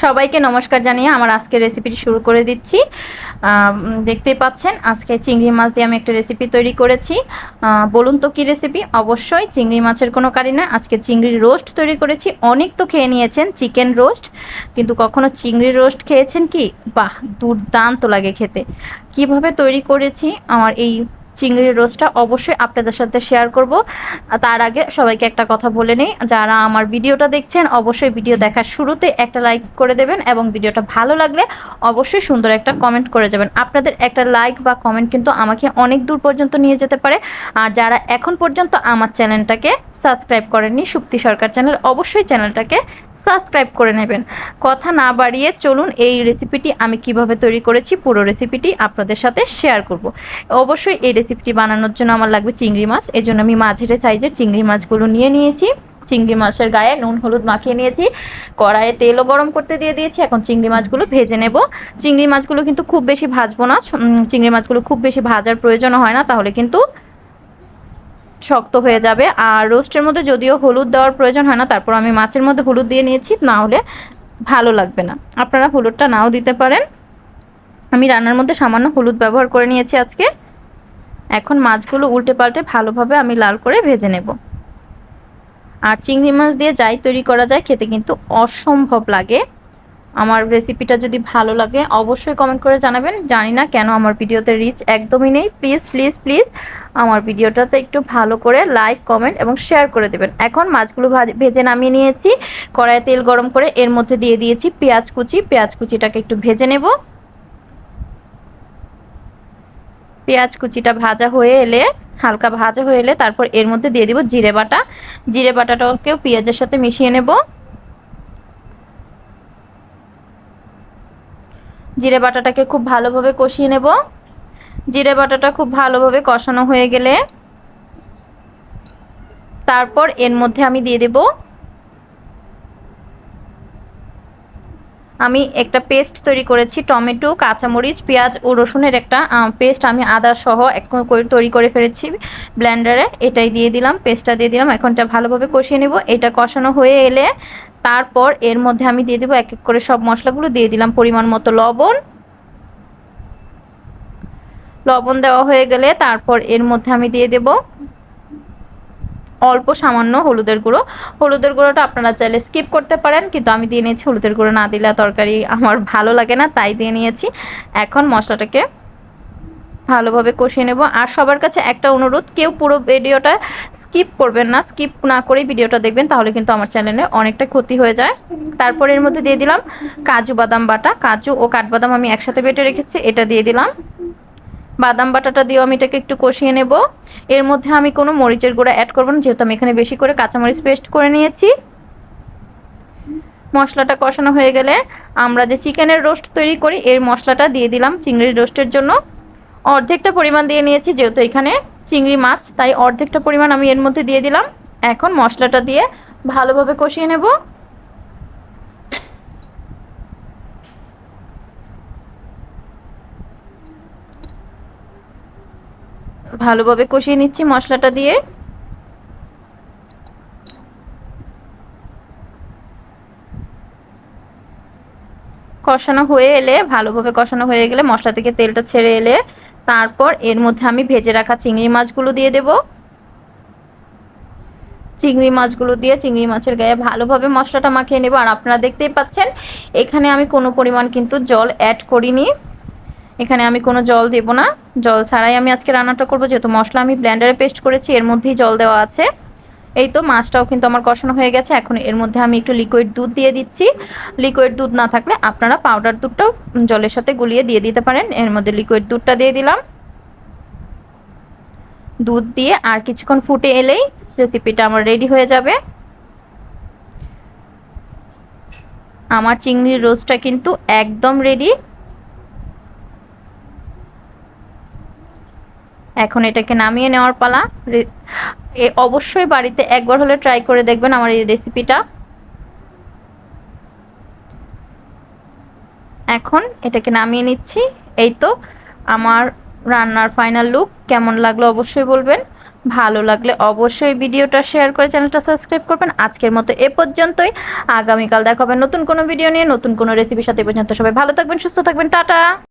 সবাইকে নমস্কার জানিয়ে আমার আজকের রেসিপিটি শুরু করে দিচ্ছি। দেখতেই পাচ্ছেন, আজকে চিংড়ি মাছ দিয়ে আমি একটা রেসিপি তৈরি করেছি। বলুন তো কী রেসিপি অবশ্যই চিংড়ি মাছের কোনো কারি না। আজকে চিংড়ির রোস্ট তৈরি করেছি। অনেক তো খেয়ে নিয়েছেন চিকেন রোস্ট কিন্তু কখনো চিংড়ির রোস্ট খেয়েছেন কি? বাহ, দুর্দান্ত লাগে খেতে। কীভাবে তৈরি করেছি? আমার এই চিংড়ির রোস্টটা অবশ্যই আপনাদের সাথে শেয়ার করব। তার আগে সবাইকে একটা কথা বলে নিই, যারা আমার ভিডিওটা দেখছেন, অবশ্যই ভিডিও দেখার শুরুতে একটা লাইক করে দেবেন এবং ভিডিওটা ভালো লাগলে অবশ্যই সুন্দর একটা কমেন্ট করে যাবেন। আপনাদের একটা লাইক বা কমেন্ট কিন্তু আমাকে অনেক দূর পর্যন্ত নিয়ে যেতে পারে। আর যারা এখন পর্যন্ত আমার চ্যানেলটাকে সাবস্ক্রাইব করেননি, সুপ্তি সরকার চ্যানেল অবশ্যই চ্যানেলটাকে সাবস্ক্রাইব করে নেবেন। কথা না বাড়িয়ে চলুন এই রেসিপিটি আমি কীভাবে তৈরি করেছি, পুরো রেসিপিটি আপনাদের সাথে শেয়ার করব। অবশ্যই এই রেসিপিটি বানানোর জন্য আমার লাগবে চিংড়ি মাছ এই জন্য আমি মাঝারি সাইজের চিংড়ি মাছগুলো নিয়ে নিয়েছি। চিংড়ি মাছের গায়ে নুন, হলুদ মাখিয়ে নিয়েছি। কড়াইয়ে তেলও গরম করতে দিয়ে দিয়েছি, এখন চিংড়ি মাছগুলো ভেজে নেব। চিংড়ি মাছগুলো কিন্তু খুব বেশি ভাজবো না চিংড়ি মাছগুলো খুব বেশি ভাজার প্রয়োজন হয় না, তাহলে কিন্তু শক্ত হয়ে যাবে। আর রোস্টের মধ্যে যদিও হলুদ দেওয়ার প্রয়োজন হয় না, তারপর আমি মাছের মধ্যে হলুদ দিয়ে নিয়েছি, না হলে ভালো লাগবে না। আপনারা হলুদটা নাও দিতে পারেন। আমি রান্নার মধ্যে সামান্য হলুদ ব্যবহার করে নিয়েছি আজকে। এখন মাছগুলো উল্টে পাল্টে ভালোভাবে আমি লাল করে ভেজে নেব। আর চিংড়ি মাছ দিয়ে যাই তৈরি করা যায়, খেতে কিন্তু অসম্ভব লাগে। আমার রেসিপিটা যদি ভালো লাগে, অবশ্যই কমেন্ট করে জানাবেন। জানি না কেন আমার ভিডিওতে রিচ একদমই নেই। প্লিজ প্লিজ প্লিজ আমার ভিডিওটাতে একটু ভালো করে লাইক কমেন্ট এবং শেয়ার করে দেবেন। এখন মাছগুলো ভাজ- নামিয়ে নিয়েছি। কড়াইয়ে তেল গরম করে এর মধ্যে দিয়ে দিয়েছি পেঁয়াজ কুচি। পেঁয়াজ কুচিটাকে একটু ভেজে নেব। পেঁয়াজ কুচিটা ভাজা হয়ে এলে, হালকা ভাজা হয়ে এলে তারপর এর মধ্যে দিয়ে দিব জিরে বাটা। জিরে বাটাটাকেও পেঁয়াজের সাথে মিশিয়ে নেব। জিরে বাটাটাকে খুব ভালোভাবে কষিয়ে নেব। জিরে বাটাটা খুব ভালোভাবে কষানো হয়ে গেলে তারপর এর মধ্যে আমি দিয়ে দেব। আমি একটা পেস্ট তৈরি করেছি, টমেটো, কাঁচামরিচ, পেঁয়াজ ও রসুনের একটা পেস্ট আমি আদা সহ তৈরি করে ফেলেছি ব্লেন্ডারে। এটাই দিয়ে দিলাম, পেস্টটা দিয়ে দিলাম এখনটা ভালোভাবে কষিয়ে নেব। এটা কষানো হয়ে এলে তারপর এর মধ্যে আমি দিয়ে দেবো এক এক করে সব মশলাগুলো। দিয়ে দিলাম পরিমাণ মতো লবণ। লবণ দেওয়া হয়ে গেলে তারপর এর মধ্যে আমি দিয়ে দেব অল্প সামান্য হলুদের গুঁড়ো। হলুদের গুঁড়োটা আপনারা চাইলে স্কিপ করতে পারেন, কিন্তু আমি দিয়ে নিয়েছি হলুদের গুঁড়ো। না দিলে তরকারি আমার ভালো লাগে না, তাই দিয়ে নিয়েছি। এখন মশলাটাকে ভালোভাবে কষিয়ে নেব। আর সবার কাছে একটা অনুরোধ, কেউ পুরো ভিডিওটা স্কিপ করবেন না স্কিপ না করেই ভিডিওটা দেখবেন, তাহলে কিন্তু আমার চ্যানেলে অনেকটা ক্ষতি হয়ে যায়। তারপর এর মধ্যে দিয়ে দিলাম কাজু বাদাম বাটা। কাজু ও কাঠবাদাম আমি একসাথে বেটে রেখেছি, এটা দিয়ে দিলাম। বাদাম বাটাটা দিয়েও আমি এটাকে একটু কষিয়ে নেব। এর মধ্যে আমি কোনো মরিচের গুঁড়া অ্যাড করব না, যেহেতু আমি এখানে বেশি করে কাঁচামরিচ পেস্ট করে নিয়েছি। মশলাটা কষানো হয়ে গেলে আমরা যে চিকেনের রোস্ট তৈরি করি, এর মশলাটা দিয়ে দিলাম চিংড়ির রোস্টের জন্য। অর্ধেকটা পরিমাণ দিয়ে নিয়েছি, যেহেতু এখানে চিংড়ি মাছ, তাই অর্ধেকটা পরিমাণ আমি এর মধ্যে দিয়ে দিলাম। এখন মশলাটা দিয়ে ভালোভাবে কষিয়ে নেব। ভালোভাবে কষিয়ে নিচ্ছি মশলাটা দিয়ে। কষানো হয়ে এলে, ভালোভাবে কষানো হয়ে গেলে মশলা থেকে তেলটা ছেড়ে এলে, তারপর এর মধ্যে আমি ভেজে রাখা চিংড়ি মাছগুলো দিয়ে দেব। চিংড়ি মাছগুলো দিয়ে চিংড়ি মাছের গায়ে ভালোভাবে মশলাটা মাখিয়ে নেব। আর আপনারা দেখতেই পাচ্ছেন, এখানে আমি কোনো পরিমাণ কিন্তু জল অ্যাড করিনি। এখানে আমি কোনো জল দেব না। জল ছাড়াই আমি আজকে রান্নাটা করব। যেহেতু মশলা আমি ব্ল্যান্ডারে পেস্ট করেছি, এর মধ্যেই জল দেওয়া আছে। এই তো মাছটাও কিন্তু আমার কষানো হয়ে গেছে। এখন এর মধ্যে আমি একটু লিকুইড দুধ দিয়ে দিচ্ছি। লিকুইড দুধ না থাকলে আপনারা পাউডার দুধটাও জলের সাথে গুলিয়ে দিয়ে দিতে পারেন। এর মধ্যে লিকুইড দুধটা দিয়ে দিলাম। দুধ দিয়ে আর কিছুক্ষণ ফুটে এলেই রেসিপিটা আমার রেডি হয়ে যাবে। আমার চিংড়ির রোস্টটা কিন্তু একদম রেডি এখন এটাকে নামিয়ে নেওয়ার পালা। এ অবশ্যই বাড়িতে একবার হলে ট্রাই করে দেখবেন আমার এই রেসিপিটা এখন এটাকে নামিয়ে নিচ্ছি। এই তো আমার রান্নার ফাইনাল লুক কেমন লাগল অবশ্যই বলবেন। ভালো লাগলে অবশ্যই ভিডিওটা শেয়ার করে চ্যানেলটা সাবস্ক্রাইব করবেন। আজকের মতো এ পর্যন্তই। আগামীকাল দেখা হবে নতুন কোনো ভিডিও নিয়ে, নতুন কোনো রেসিপির সাথে। পর্যন্ত সবাই ভালো থাকবেন, সুস্থ থাকবেন। টাটা!